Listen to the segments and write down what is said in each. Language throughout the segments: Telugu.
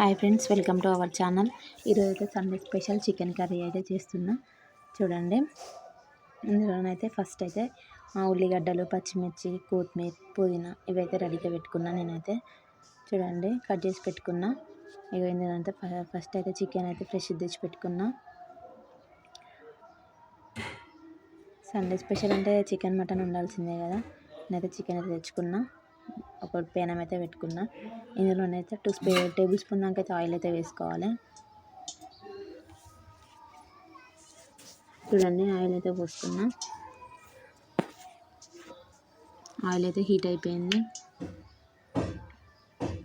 Hi friends welcome to our channel. ఈరోజు అయితే సండే స్పెషల్ చికెన్ కర్రీ అయితే చేస్తున్నా. చూడండి. ఇందులోనైతే ఫస్ట్ అయితే ఉల్లిగడ్డలు పచ్చిమిర్చి కొత్తిమీర పుదీనా ఇవైతే రెడీగా పెట్టుకున్నా నేనైతే. చూడండి కట్ చేసి పెట్టుకున్నా. ఇక ఇందులో ఫస్ట్ అయితే చికెన్ అయితే ఫ్రెష్ తెచ్చి పెట్టుకున్నా. సండే స్పెషల్ అంటే చికెన్ మటన్ ఉండాల్సిందే కదా. నేనైతే చికెన్ అయితే తెచ్చుకున్నా. ఒక పేనం అయితే పెట్టుకున్నా. ఇందులోనైతే టూ స్పే టేబుల్ స్పూన్ దాకా అయితే ఆయిల్ అయితే వేసుకోవాలి. చూడండి ఆయిల్ అయితే పోసుకున్నా. ఆయిల్ అయితే హీట్ అయిపోయింది.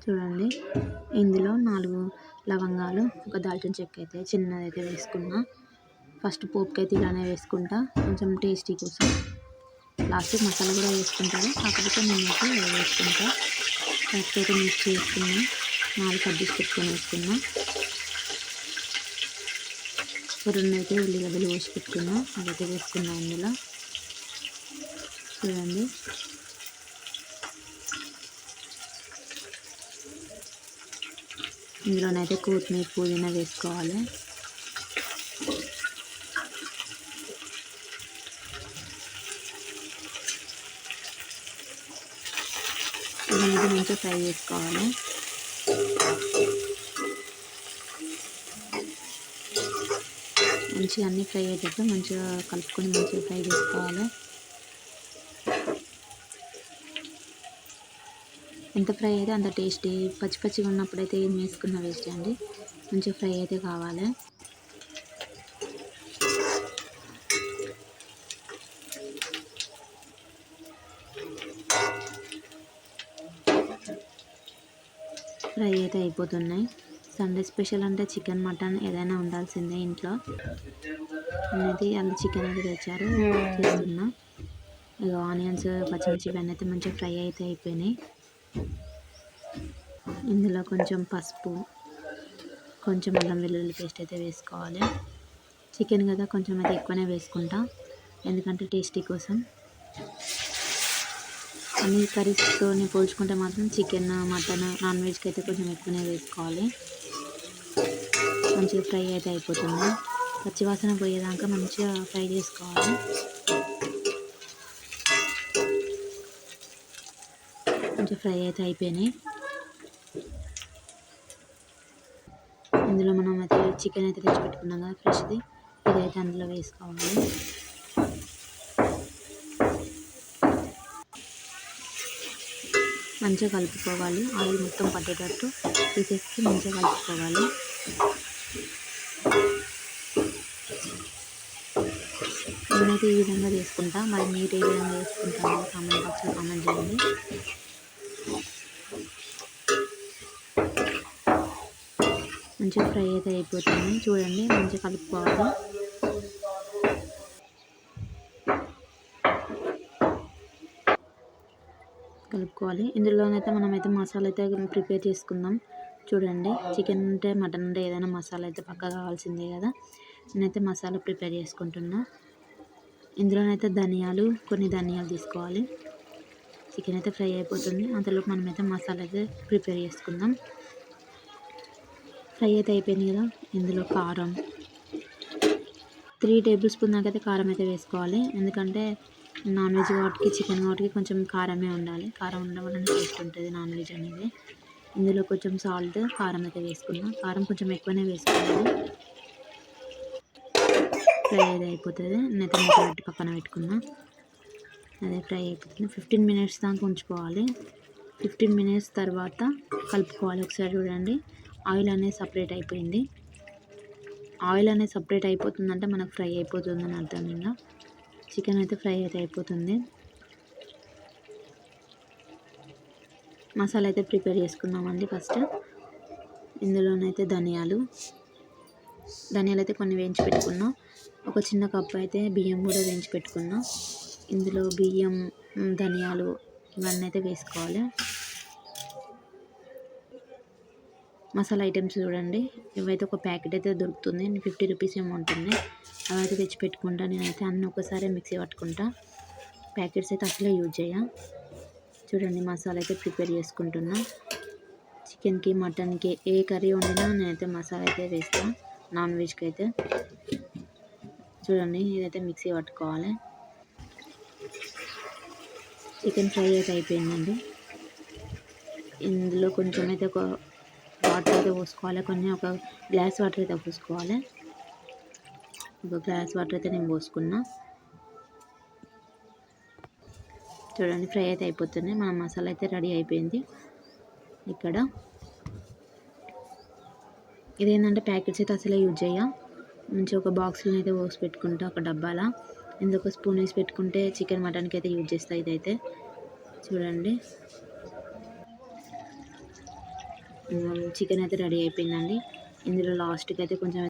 చూడండి ఇందులో నాలుగు లవంగాలు ఒక దాల్చిన చెక్క అయితే చిన్నదైతే వేసుకున్నా. ఫస్ట్ పోపుకి అయితే ఇలానే వేసుకుంటా. కొంచెం టేస్టీ కోసం. లాస్ట్ మసాలా కూడా వేసుకుంటాను. కాకపోతే నేనైతే వేసుకుంటా. ఫస్ట్ అయితే మిక్స్ చేసుకున్నా నాలుగు కట్ పెట్టుకొని వేసుకున్నా. రెండు అయితే ఉల్లిగడ్డలు పోసి పెట్టుకున్నా. అదైతే వేసుకున్నా ఇందులో. చూడండి. ఇందులోనైతే కొత్తిమీర పుదీనా వేసుకోవాలి. ఇది మంచిగా ఫ్రై చేసుకోవాలి. మంచిగా అన్నీ ఫ్రై అయ్యేటట్టు మంచిగా కలుపుకొని మంచిగా ఫ్రై చేసుకోవాలి. ఎంత ఫ్రై అయితే అంత టేస్టీ. పచ్చి పచ్చిగా ఉన్నప్పుడు అయితే ఏం వేసుకున్న వేస్ట్ అండి. మంచిగా ఫ్రై అయితే కావాలి. ఫ్రై అయితే అయిపోతున్నాయి. సండే స్పెషల్ అంటే చికెన్ మటన్ ఏదైనా ఉండాల్సిందే ఇంట్లో. అనేది వాళ్ళు చికెన్ అయితే తెచ్చారు. చేస్తున్నా. ఇక ఆనియన్స్ పచ్చిమిర్చి ఇవన్నీ అయితే మంచిగా ఫ్రై అయితే అయిపోయినాయి. ఇందులో కొంచెం పసుపు కొంచెం అల్లం వెల్లుల్లి పేస్ట్ అయితే వేసుకోవాలి. చికెన్ కదా కొంచెం అయితే ఎక్కువనే వేసుకుంటా. ఎందుకంటే టేస్టీ కోసం. అన్ని కర్రీస్తో పోల్చుకుంటే మాత్రం చికెన్ మటన్ నాన్ వెజ్కి అయితే కొంచెం ఎక్కువనే వేసుకోవాలి. మంచిగా ఫ్రై అయితే అయిపోతుంది. పచ్చివాసన పోయేదాకా మంచిగా ఫ్రై చేసుకోవాలి. కొంచెం ఫ్రై అయితే అయిపోయినాయి. ఇందులో మనం అయితే చికెన్ అయితే తెచ్చిపెట్టుకున్నాం కదా ఫ్రెష్ది. ఇదైతే అందులో వేసుకోవాలి. మంచిగా కలుపుకోవాలి. ఆయిల్ మొత్తం పట్టేటట్టు తీసేసి మంచిగా కలుపుకోవాలి. నేనైతే ఈ విధంగా చేసుకుంటా. మరి మీరు ఏ విధంగా చేసుకుంటారో కామెంట్ బాక్స్లో కామెంట్ చేయండి. మంచిగా ఫ్రై అయితే అయిపోతుంది. చూడండి మంచిగా కలుపుకోవాలి. కలుపుకోవాలి. ఇందులోనైతే మనమైతే మసాలా అయితే ప్రిపేర్ చేసుకుందాం. చూడండి చికెన్ అంటే మటన్ అంటే ఏదైనా మసాలా అయితే పక్కా కావాల్సిందే కదా. నేనైతే మసాలా ప్రిపేర్ చేసుకుంటున్నా. ఇందులోనైతే ధనియాలు కొన్ని ధనియాలు తీసుకోవాలి. చికెన్ అయితే ఫ్రై అయిపోతుంది. అంతలోపు మనమైతే మసాలా అయితే ప్రిపేర్ చేసుకుందాం. ఫ్రై అయితే అయిపోయింది కదా. ఇందులో కారం. త్రీ టేబుల్ స్పూన్ దాకా అయితే కారం అయితే వేసుకోవాలి. ఎందుకంటే నాన్ వెజ్ వాటికి చికెన్ వాటికి కొంచెం కారమే ఉండాలి. కారం ఉండడం వల్ల టేస్ట్ ఉంటుంది నాన్ వెజ్ అనేది. ఇందులో కొంచెం సాల్ట్ కారం అయితే వేసుకున్నాం. కారం కొంచెం ఎక్కువనే వేసుకోవాలి. ఫ్రై అయితే అయిపోతుంది. నేనైతే మూత పెట్టి పక్కన పెట్టుకున్నా. అదే ఫ్రై అయిపోతుంది. ఫిఫ్టీన్ మినిట్స్ దాకా ఉంచుకోవాలి. ఫిఫ్టీన్ మినిట్స్ తర్వాత కలుపుకోవాలి. ఒకసారి చూడండి. ఆయిల్ అనేది సపరేట్ అయిపోయింది. ఆయిల్ అనేది సపరేట్ అయిపోతుందంటే మనకు ఫ్రై అయిపోతుందని అర్థం ఇంకా చికెన్ అయితే ఫ్రై అయితే అయిపోతుంది. మసాలా అయితే ప్రిపేర్ చేసుకున్నామండి ఫస్ట్. ఇందులోనైతే ధనియాలు. ధనియాలు అయితే కొన్ని వేయించి పెట్టుకున్నాం. ఒక చిన్న కప్పు అయితే బియ్యం కూడా వేయించి పెట్టుకున్నాం. ఇందులో బియ్యం ధనియాలు ఇవన్నీ అయితే వేసుకోవాలి. మసాలా ఐటమ్స్ చూడండి. ఇవైతే ఒక ప్యాకెట్ అయితే దొరుకుతుంది ఫిఫ్టీ రూపీస్ ఏమో ఉంటుంది. అవైతే తెచ్చి పెట్టుకుంటా. నేనైతే అన్నీ ఒకసారి మిక్సీ పట్టుకుంటా. ప్యాకెట్స్ అయితే అసలే యూజ్ చేయ. చూడండి మసాలా అయితే ప్రిపేర్ చేసుకుంటున్నా. చికెన్కి మటన్కి ఏ కర్రీ వండినా నేనైతే మసాలా అయితే వేస్తాను నాన్ వెజ్కి అయితే. చూడండి ఇదైతే మిక్సీ పట్టుకోవాలి. చికెన్ ఫ్రై అయితే అయిపోయిందండి. ఇందులో కొంచెం అయితే ఒక వాటర్ అయితే పోసుకోవాలి. కొన్ని ఒక గ్లాస్ వాటర్ అయితే పోసుకోవాలి. ఒక గ్లాస్ వాటర్ అయితే నేను పోసుకున్నా. చూడండి ఫ్రై అయితే అయిపోతుంది మన మసాలా అయితే రెడీ అయిపోయింది. ఇక్కడ ఇదేంటంటే ప్యాకెట్స్ అయితే అసలే యూజ్ చేయ. మంచిగా ఒక బాక్స్లో అయితే పోసి పెట్టుకుంటా ఒక డబ్బాలా. ఇందులో ఒక స్పూన్ వేసి పెట్టుకుంటే చికెన్ మటన్కి అయితే యూజ్ చేస్తా ఇదైతే. చూడండి. చికెన్ అయితే రెడీ అయిపోయిందండి. ఇందులో లాస్ట్కి అయితే కొంచెం